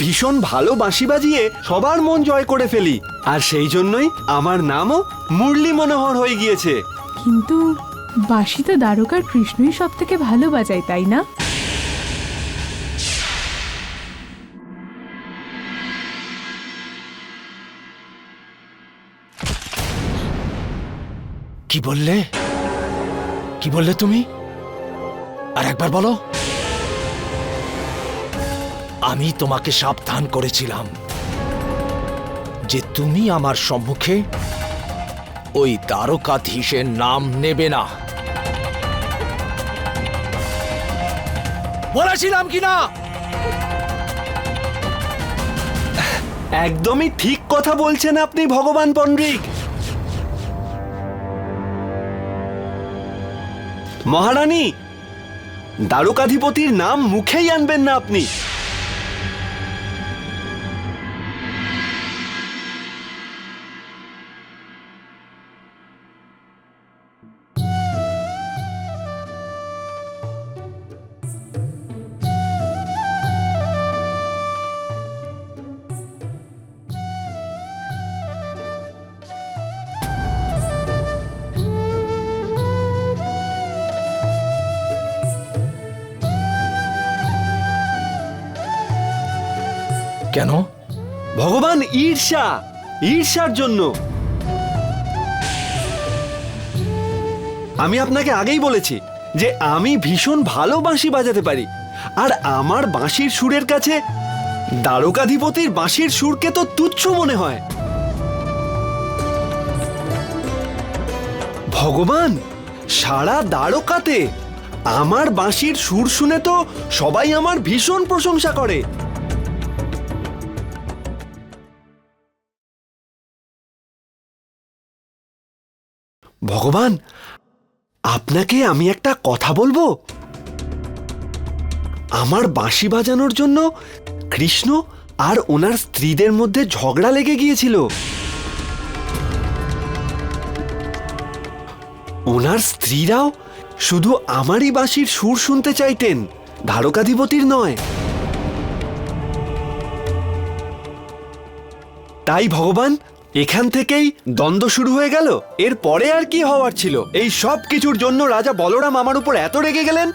ভীষণ ভালো বাঁশি বাজিয়ে সবার মন জয় করে ফেলি। আর সেই জন্যই আমার নামও মুরলী মনোহর হয়ে গিয়েছে। কিন্তু বাঁশি তো দ্বারকার কৃষ্ণই সব থেকে ভালো বাজায় তাই না? কি বললে? কি বললে তুমি? আর একবার বলো। আমি তোমাকে সাবধান করেছিলাম। যে তুমি আমার সম্মুখে ওই দ্বারকাধীশের নাম নেবে না। বলেছিলাম কি না? একদমই ঠিক কথা বলছেন আপনি, ভগবান পণ্ডিক মহারানী, দ্বারকাধিপতির নাম মুখেই আনবেন না আপনি। কেন? ভগবান ঈর্ষা, ঈর্ষার জন্য। আমি আপনাকে আগেই বলেছি যে আমি ভীষণ ভালো বাঁশি বাজাতে পারি। আর আমার বাঁশির সুরের কাছে দ্বারকাধিপতির বাঁশির সুরকে তো তুচ্ছ মনে হয়। ভগবান, সারা দ্বারকাতে আমার বাঁশির সুর শুনে তো সবাই আমার ভীষণ প্রশংসা করে। ভগবান, আপনাকে আমি একটা কথা বলব? আমার বাঁশি বাজানোর জন্য কৃষ্ণ আর ওনার স্ত্রীদের মধ্যে ঝগড়া লেগে গিয়েছিল। ওনার স্ত্রীরাও শুধু আমারই বাঁশির সুর শুনতে চাইতেন, ধারকাধিপতির নয়। তাই ভগবান এখান থেকেই দ্বন্দ্ব শুরু হয়ে গেল। এর পরে আর কি হওয়ার ছিল? এই সব কিছুর জন্য রাজা বলরাম আমার উপর এত রেগে গেলেন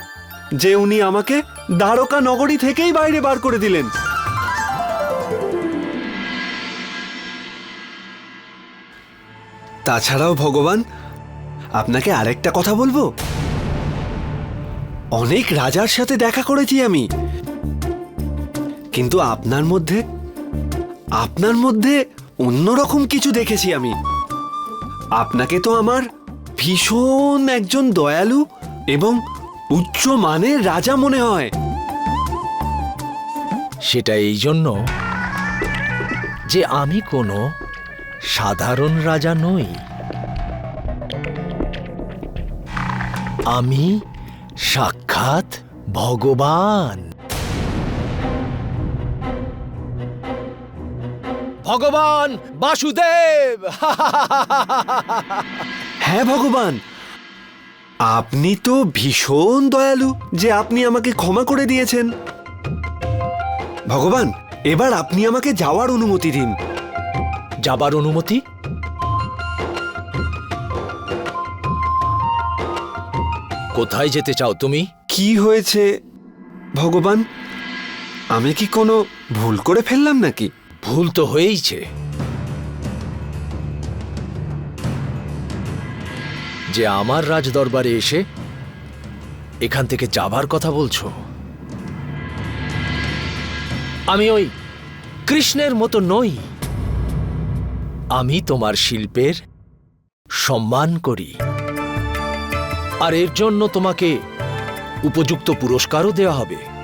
যে উনি আমাকে দ্বারকা নগরী থেকেই বাইরে বার করে দিলেন। তাছাড়াও ভগবান, আপনাকে আরেকটা কথা বলব? অনেক রাজার সাথে দেখা করেছি আমি। কিন্তু আপনার মধ্যে আপনার মধ্যে অন্যরকম কিছু দেখেছি আমি। আপনাকে তো আমার ভীষণ একজন দয়ালু এবং উচ্চ মানের রাজা মনে হয়। সেটা এই জন্য যে আমি কোনো সাধারণ রাজা নই। আমি সাক্ষাৎ ভগবান। ভগবান বাসুদেব। হ্যাঁ ভগবান। আপনি তো ভীষণ দয়ালু যে আপনি আমাকে ক্ষমা করে দিয়েছেন। ভগবান এবার আপনি আমাকে যাওয়ার অনুমতি দিন। যাবার অনুমতি? কোথায় যেতে চাও তুমি? কি হয়েছে? ভগবান আমি কি কোনো ভুল করে ফেললাম নাকি? ভুল তো হয়েইছে। যে আমার রাজ দরবারে এসে এখান থেকে যাবার কথা বলছো? আমি ওই কৃষ্ণের মতো নই। আমি তোমার শিল্পের সম্মান করি। আর এর জন্য তোমাকে উপযুক্ত পুরস্কারও দেওয়া হবে।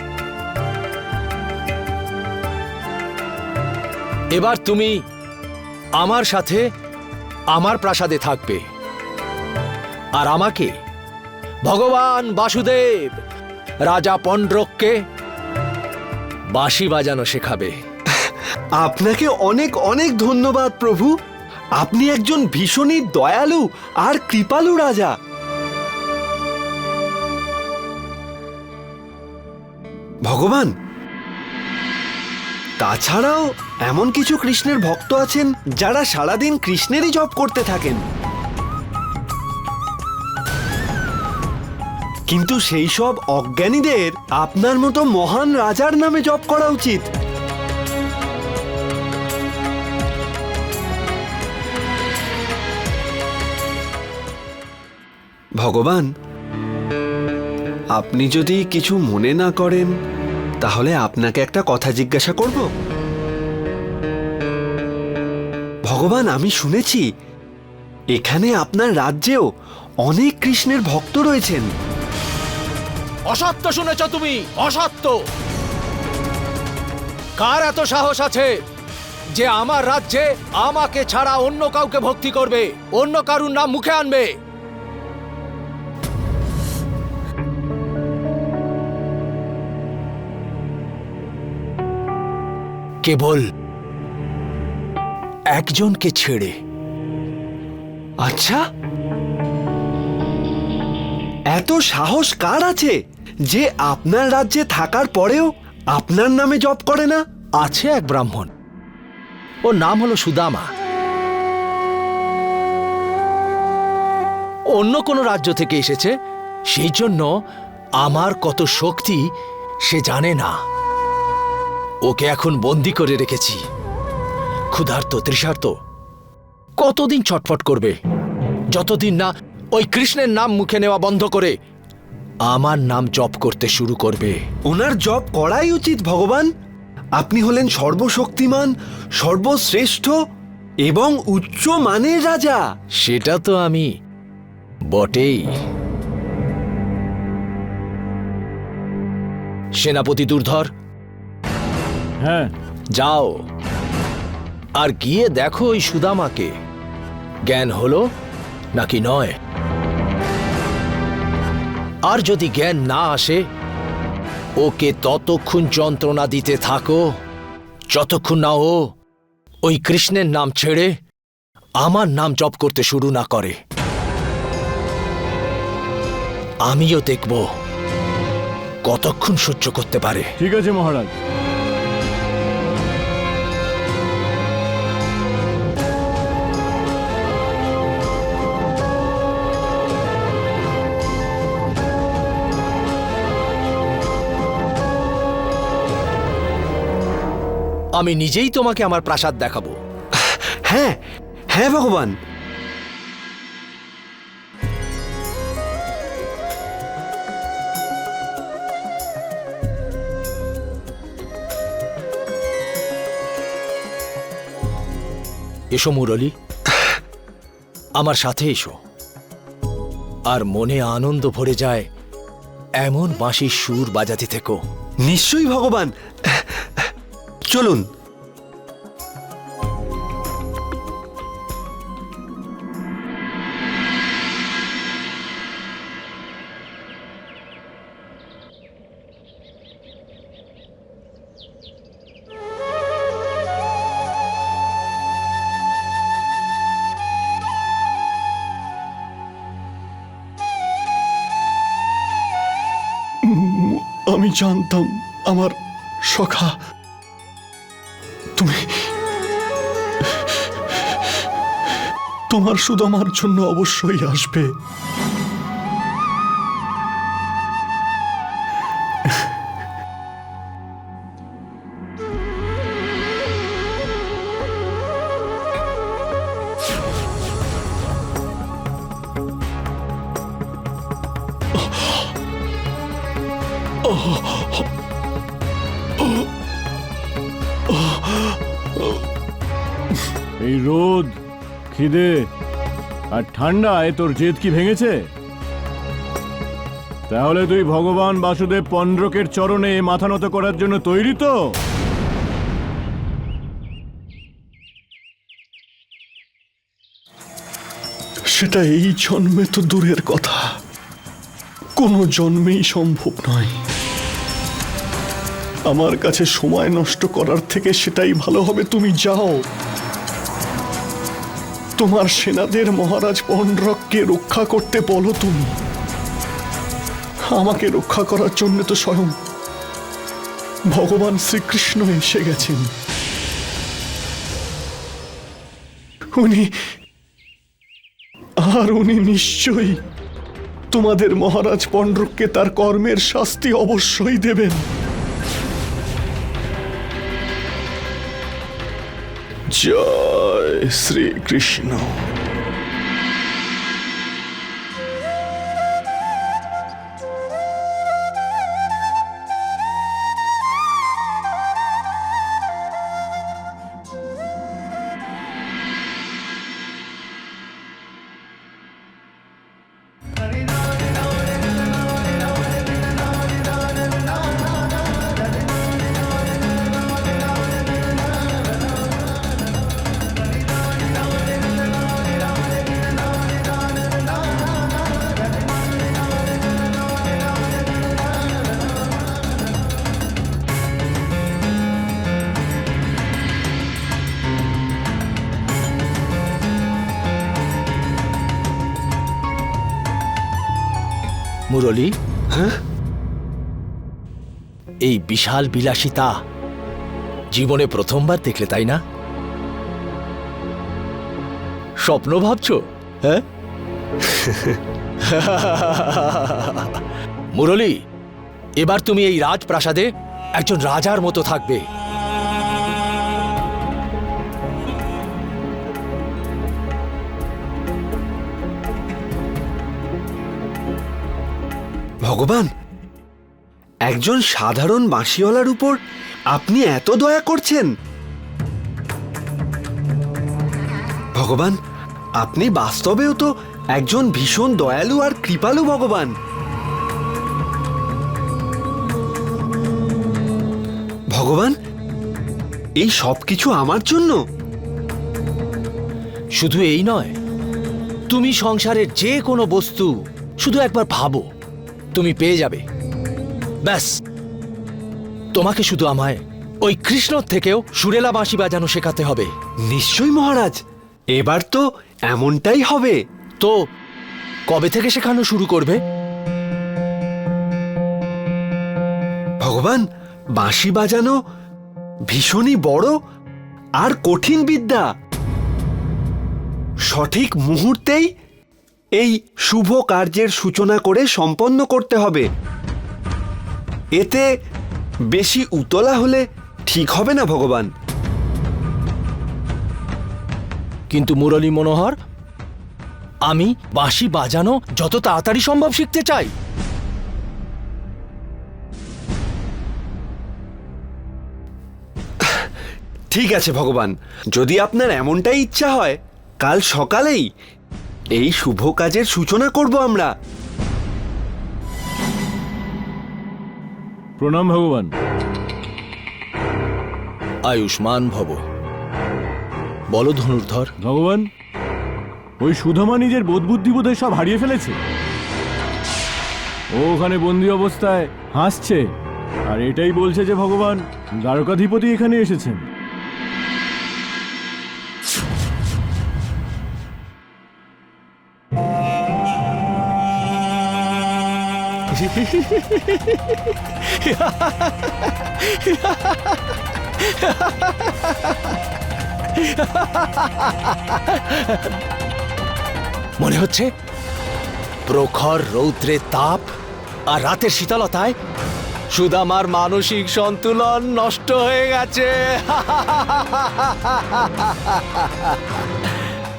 এবার তুমি আমার সাথে আমার প্রাসাদে থাকবে। আর আমাকে ভগবান বাসুদেব, রাজা পণ্ড্রককে বাঁশি বাজানো শেখাবে। আপনাকে অনেক অনেক ধন্যবাদ, প্রভু। আপনি একজন ভীষণই দয়ালু আর কৃপালু রাজা। ভগবান তাছাড়াও এমন কিছু কৃষ্ণের ভক্ত আছেন যারা সারাদিন কৃষ্ণেরই জপ করতে থাকেন। কিন্তু সেই সব অজ্ঞানীদের আপনার মতো মহান রাজার নামে জপ করা উচিত। ভগবান, আপনি যদি কিছু মনে না করেন তাহলে আপনাকে একটা কথা জিজ্ঞাসা করব। ভগবান, আমি শুনেছি, এখানে আপনার রাজ্যেও অনেক কৃষ্ণের ভক্ত রয়েছেন। অসত্য শুনেছ তুমি, অসত্য। কার এত সাহস আছে যে আমার রাজ্যে আমাকে ছাড়া অন্য কাউকে ভক্তি করবে, অন্য কারুর নাম মুখে আনবে? কেবল একজনকে ছেড়ে। আচ্ছা? এত সাহস কার আছে যে আপনার রাজ্যে থাকার পরেও আপনার নামে জপ করে না? আছে এক ব্রাহ্মণ। ওর নাম হলো সুদামা। অন্য কোনো রাজ্য থেকে এসেছে, সেই জন্য আমার কত শক্তি সে জানে না। ওকে এখন বন্দি করে রেখেছি। ক্ষুধার্ত তৃষার্ত। কতদিন ছটফট করবে? যতদিন না ওই কৃষ্ণের নাম মুখে নেওয়া বন্ধ করে আমার নাম জপ করতে শুরু করবে। ওনার জপ করাই উচিত ভগবান। আপনি হলেন সর্বশক্তিমান সর্বশ্রেষ্ঠ এবং উচ্চ মানের রাজা। সেটা তো আমি বটেই। সেনাপতি দুর্ধর হ্যাঁ। যাও। আর গিয়ে দেখো ওই সুদামাকে। জ্ঞান হলো নাকি নয়? আর যদি জ্ঞান না আসে ওকে ততক্ষণ যন্ত্রণা দিতে থাকো। যতক্ষণ না ও ওই কৃষ্ণের নাম ছেড়ে আমার নাম জপ করতে শুরু না করে। আমিও দেখব কতক্ষণ সহ্য করতে পারে। ঠিক আছে মহারাজ। আমি নিজেই তোমাকে আমার প্রাসাদ দেখাবো। হ্যাঁ হ্যাঁ ভগবান। এসো মুরলি আমার সাথে এসো। আর মনে আনন্দ ভরে যায় এমন বাঁশির সুর বাজাতে থেকো। নিশ্চয়ই ভগবান চলুন। আমি জানতাম আমার সখা তোমার সুদামার জন্য অবশ্যই আসবে। এই রোদ খিদে। আর ঠান্ডায় তোর জেদ কি ভেঙেছে? তাহলে তুই ভগবান বাসুদেব পন্ড্রকের চরণে মাথা নত করার জন্য তৈরি তো? সেটা এই জন্মে তো দূরের কথা। কোনো জন্মেই সম্ভব নয়। আমার কাছে সময় নষ্ট করার থেকে সেটাই ভালো হবে। তুমি যাও। তোমার সেনাদের মহারাজ পণ্ডরককে রক্ষা করতে বলো তুমি। আমাকে রক্ষা করার জন্য তো স্বয়ং ভগবান শ্রীকৃষ্ণ এসে গেছেন। উনি আর উনি নিশ্চয়ই তোমাদের মহারাজ পণ্ডরকে তার কর্মের শাস্তি অবশ্যই দেবেন। জয় শ্রীকৃষ্ণ। মুরলী? হ্যাঁ? এই বিশাল বিলাসিতা জীবনে প্রথমবার দেখলে তাই না? স্বপ্ন ভাবছ? হ্যাঁ? মুরলী এবার তুমি এই রাজপ্রাসাদে একজন রাজার মতো থাকবে। ভগবান, একজন সাধারণ বাঁশিওয়ালার উপর আপনি এত দয়া করছেন। ভগবান, আপনি বাস্তবেও তো একজন ভীষণ দয়ালু আর কৃপালু ভগবান। ভগবান, এই সব কিছু আমার জন্য। শুধু এই নয়, তুমি সংসারের যে কোনো বস্তু শুধু একবার ভাবো। তুমি পেয়ে যাবে। ব্যাস। তোমাকে শুধু আমায় ওই কৃষ্ণর থেকেও সুরেলা বাঁশি বাজানো শেখাতে হবে। নিশ্চয়ই মহারাজ। এবার তো এমনটাই হবে। তো কবে থেকে শেখানো শুরু করবে? ভগবান বাঁশি বাজানো ভীষণই বড় আর কঠিন বিদ্যা। সঠিক মুহূর্তেই এই শুভ কার্যের সূচনা করে সম্পন্ন করতে হবে। এতে বেশি উতলা হলে ঠিক হবে না ভগবান। কিন্তু মুরলী মনোহর আমি বাঁশি বাজানো যত তাড়াতাড়ি সম্ভব শিখতে চাই। ঠিক আছে ভগবান যদি আপনার এমনটাই ইচ্ছা হয় কাল সকালেই এই শুভ কাজের সূচনা করব আমরা। প্রণাম ভগবান। আয়ুষ্মান ভব। বলো ধনুর্ধর। ভগবান ওই সুধমা নিজের বোধ বুদ্ধি বোধহয় সব হারিয়ে ফেলেছে। ও ওখানে বন্দি অবস্থায় হাসছে। আর এটাই বলছে যে ভগবান দ্বারকাধিপতি এখানে এসেছেন। মনে হচ্ছে? প্রখর রৌদ্রের তাপ আর রাতের শীতলতায় সুদামার মানসিক সন্তুলন নষ্ট হয়ে গেছে।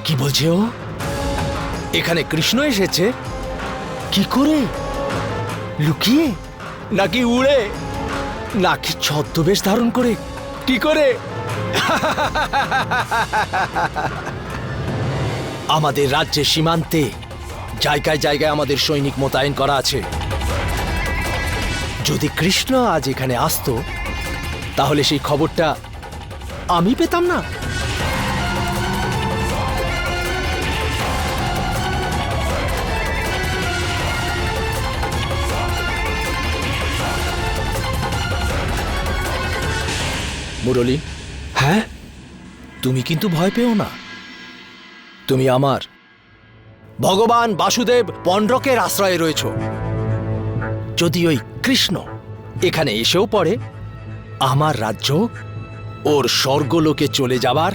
কি বলছে ও? এখানে কৃষ্ণ এসেছে? কি করে? লুকিয়ে? নাকি উড়ে? নাকি ছদ্মবেশ ধারণ করে? কি করে? আমাদের রাজ্যের সীমান্তে জায়গায় জায়গায় আমাদের সৈনিক মোতায়েন করা আছে। যদি কৃষ্ণ আজ এখানে আসতো, তাহলে সেই খবরটা আমি পেতাম না। মুরলী। হ্যাঁ? তুমি কিন্তু ভয় পেও না। তুমি আমার। ভগবান বাসুদেব পণ্ডকের আশ্রয়ে রয়েছ। যদি ওই কৃষ্ণ এখানে এসেও পড়ে আমার রাজ্য ওর স্বর্গলোকে চলে যাবার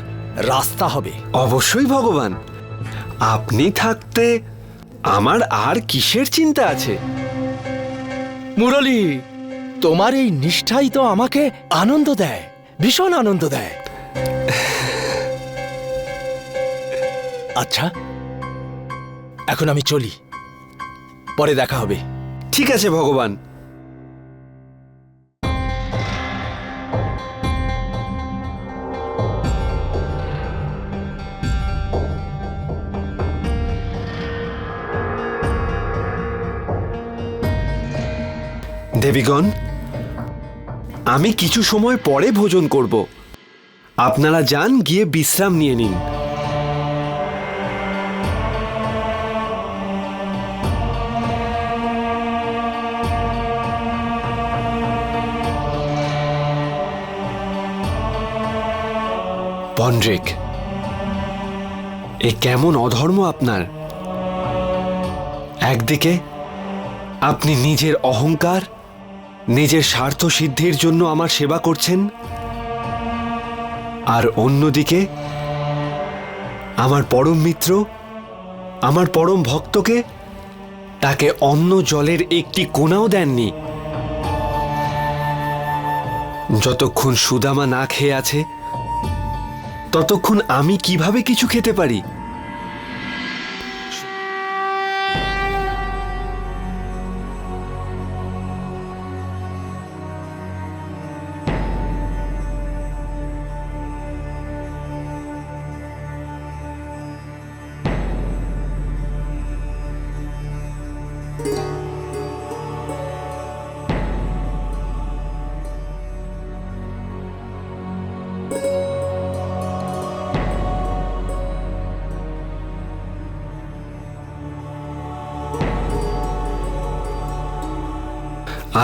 রাস্তা হবে। অবশ্যই ভগবান। আপনি থাকতে আমার আর কিসের চিন্তা আছে? মুরলী তোমার এই নিষ্ঠাই তো আমাকে আনন্দ দেয়। ভীষণ আনন্দ দেয়। আচ্ছা এখন আমি চলি। পরে দেখা হবে। ঠিক আছে ভগবান। দেবীগণ আমি কিছু সময় পরে ভোজন করব। আপনারা যান, গিয়ে বিশ্রাম নিয়ে নিন। পন্ড্রিক, এ কেমন অধর্ম আপনার? একদিকে, আপনি নিজের অহংকার নিজের স্বার্থ সিদ্ধির জন্য আমার সেবা করছেন? আর অন্যদিকে, আমার পরম মিত্র, আমার পরম ভক্তকে তাকে অন্য জলের একটি কোনাও দেননি। যতক্ষণ সুদামা না খেয়ে আছে, ততক্ষণ আমি কীভাবে কিছু খেতে পারি?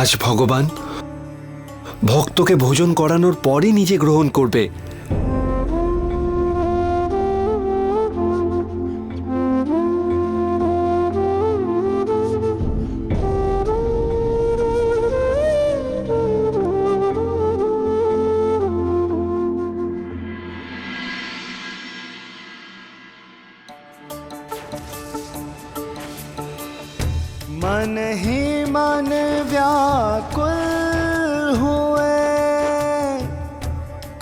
আজ ভগবান ভক্তকে ভোজন করানোর পরই নিজে গ্রহণ করবে। मन ही मन व्याकुल हुए।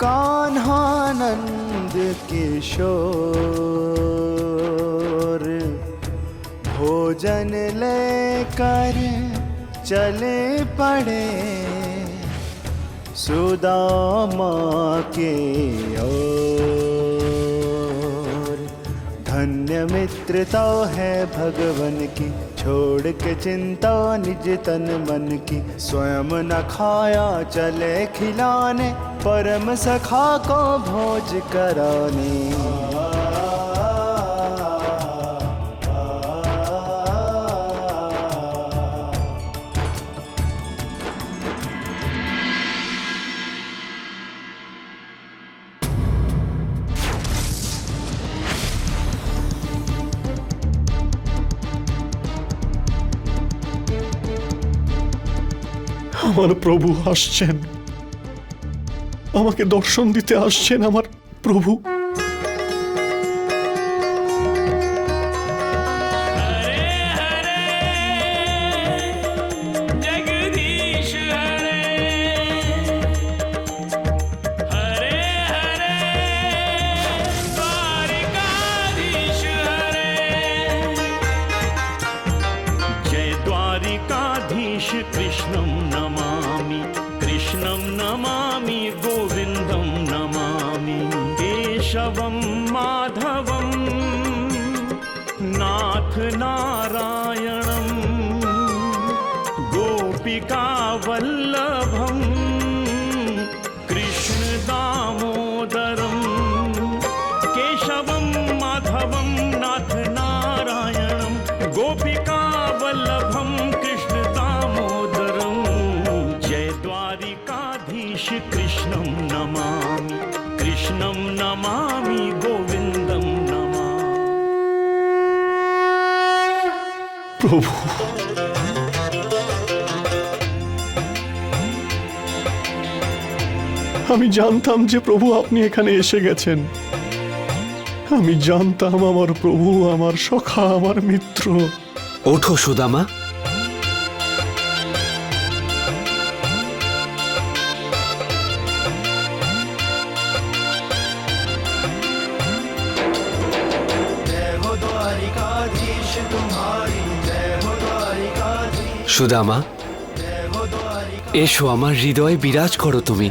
कान्हानंद किशोर भोजन लेकर चले पड़े। सुदामा के ओर धन्य मित्रता है भगवन की छोड़ के चिंता निज तन मन की, स्वयं न खाया चले खिलाने, परम सखा को भोज कराने। আমার প্রভু আসছেন। আমাকে দর্শন দিতে আসছেন আমার প্রভু। माधवं नाथ नारायणं गोपिका वल्लभं कृष्णदामोदरं जय द्वारिकाधीश कृष्णं नमामि कृष्णं नमामि गोविन्दं नमामि প্রভু আমি জানতাম যে প্রভু আপনি এখানে এসে গেছেন আমি জানতাম আমার প্রভু আমার সখা, আমার মিত্র। ওঠো সুদামা। সুদামা, এসো, আমার হৃদয়ে বিরাজ করো তুমি।